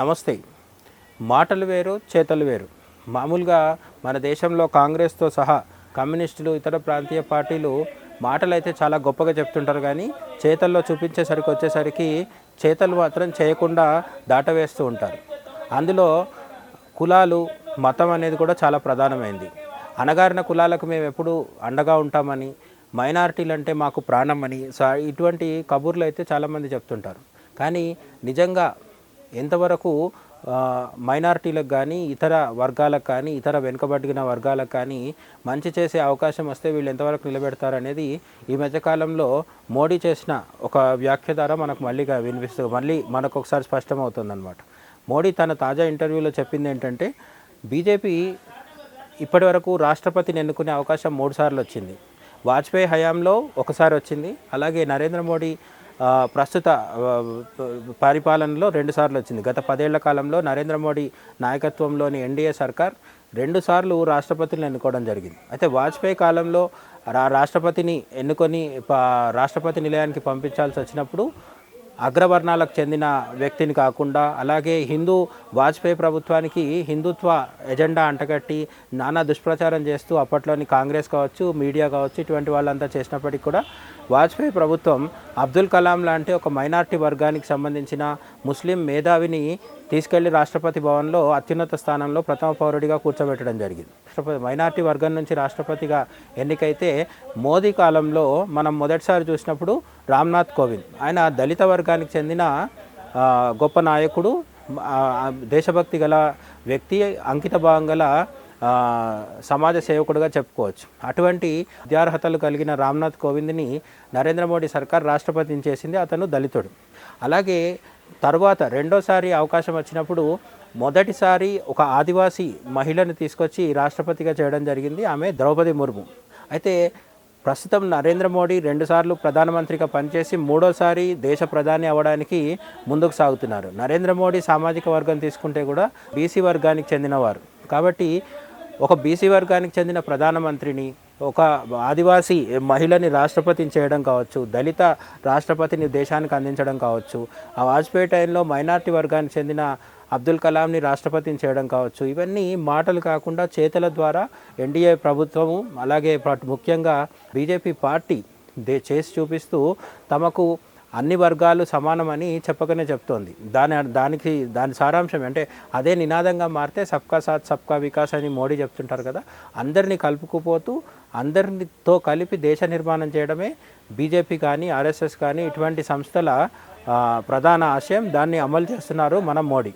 నమస్తే. మాటలు వేరు చేతలు వేరు. మామూలుగా మన దేశంలో కాంగ్రెస్తో సహా కమ్యూనిస్టులు ఇతర ప్రాంతీయ పార్టీలు మాటలు అయితే చాలా గొప్పగా చెప్తుంటారు కానీ చేతల్లో చూపించేసరికి వచ్చేసరికి చేతలు మాత్రం చేయకుండా దాటవేస్తూ ఉంటారు. అందులో కులాలు మతం అనేది కూడా చాలా ప్రధానమైంది. అణగారిన కులాలకు మేము ఎప్పుడు అండగా ఉంటామని మైనారిటీలు అంటే మాకు ప్రాణం అని సా- ఇటువంటి కబుర్లు అయితే చాలామంది చెప్తుంటారు. కానీ నిజంగా ఎంతవరకు మైనారిటీలకు కానీ ఇతర వర్గాలకు కానీ ఇతర వెనుకబడిన వర్గాలకు కానీ మంచి చేసే అవకాశం వస్తే వీళ్ళు ఎంతవరకు నిలబెడతారనేది ఈ మధ్యకాలంలో మోడీ చేసిన ఒక వ్యాఖ్య ద్వారా మనకు మళ్ళీగా వినిపిస్తుంది మళ్ళీ మనకు ఒకసారి స్పష్టమవుతుందన్నమాట. మోడీ తన తాజా ఇంటర్వ్యూలో చెప్పింది ఏంటంటే బీజేపీ ఇప్పటివరకు రాష్ట్రపతిని ఎన్నుకునే అవకాశం మూడు సార్లు వచ్చింది. వాజ్పేయి హయాంలో ఒకసారి వచ్చింది. అలాగే నరేంద్ర మోడీ ప్రస్తుత పరిపాలనలో రెండు సార్లు వచ్చింది. గత పదేళ్ళ కాలంలో నరేంద్ర మోడీ నాయకత్వంలోని ఎన్డీఏ సర్కార్ రెండుసార్లు రాష్ట్రపతిని ఎన్నుకోవడం జరిగింది. అయితే వాజ్పేయి కాలంలో రా రాష్ట్రపతిని ఎన్నుకొని రాష్ట్రపతి నిలయానికి పంపించాల్సి వచ్చినప్పుడు అగ్రవర్ణాలకు చెందిన వ్యక్తిని కాకుండా అలాగే హిందూ వాజ్పేయి ప్రభుత్వానికి హిందుత్వ ఎజెండా అంటగట్టి నానా దుష్ప్రచారం చేస్తూ అప్పట్లోని కాంగ్రెస్ కావచ్చు మీడియా కావచ్చు ఇటువంటి వాళ్ళంతా చేసినప్పటికీ కూడా వాజ్పేయి ప్రభుత్వం అబ్దుల్ కలాం లాంటి ఒక మైనార్టీ వర్గానికి సంబంధించిన ముస్లిం మేధావిని తీసుకెళ్ళి రాష్ట్రపతి భవన్లో అత్యున్నత స్థానంలో ప్రథమ పౌరుడిగా కూర్చోబెట్టడం జరిగింది. రాష్ట్రపతి మైనార్టీ వర్గం నుంచి రాష్ట్రపతిగా ఎన్నికైతే మోదీ కాలంలో మనం మొదటిసారి చూసినప్పుడు రామ్నాథ్ కోవింద్. ఆయన దళిత వర్గానికి చెందిన గొప్ప నాయకుడు దేశభక్తి గల వ్యక్తి అంకిత భావం గల సమాజ సేవకుడుగా చెప్పుకోవచ్చు. అటువంటి విద్యార్హతలు కలిగిన రామ్నాథ్ కోవింద్ని నరేంద్ర మోడీ సర్కార్ రాష్ట్రపతిని చేసింది అతను దళితుడు. అలాగే తర్వాత రెండోసారి అవకాశం వచ్చినప్పుడు మొదటిసారి ఒక ఆదివాసీ మహిళను తీసుకొచ్చి రాష్ట్రపతిగా చేయడం జరిగింది. ఆమె ద్రౌపది ముర్ము. అయితే ప్రస్తుతం నరేంద్ర మోడీ రెండుసార్లు ప్రధానమంత్రిగా పనిచేసి మూడోసారి దేశ ప్రధాని అవ్వడానికి ముందుకు సాగుతున్నారు. నరేంద్ర మోడీ సామాజిక వర్గం తీసుకుంటే కూడా బీసీ వర్గానికి చెందినవారు. కాబట్టి ఒక బీసీ వర్గానికి చెందిన ప్రధానమంత్రిని ఒక ఆదివాసీ మహిళని రాష్ట్రపతిని చేయడం కావచ్చు దళిత రాష్ట్రపతిని దేశానికి అందించడం కావచ్చు ఆ వాజ్పేయి టైంలో మైనార్టీ వర్గానికి చెందిన అబ్దుల్ కలాంని రాష్ట్రపతిని చేయడం కావచ్చు ఇవన్నీ మాటలు కాకుండా చేతల ద్వారా ఎన్డీఏ ప్రభుత్వము అలాగే ముఖ్యంగా బీజేపీ పార్టీ దే చేసి చూపిస్తూ తమకు అన్ని వర్గాలు సమానమని చెప్పకనే చెప్తోంది. దాని దానికి దాని సారాంశం అంటే అదే నినాదంగా మారితే సబ్కా సాత్ సబ్కా వికాస్ అని మోడీ చెప్తుంటారు కదా అందరినీ కలుపుకుపోతూ అందరితో కలిపి దేశ నిర్మాణం చేయడమే బీజేపీ కానీ ఆర్ఎస్ఎస్ కానీ ఇటువంటి సంస్థల ప్రధాన ఆశయం. దాన్ని అమలు చేస్తున్నారు మన మోడీ.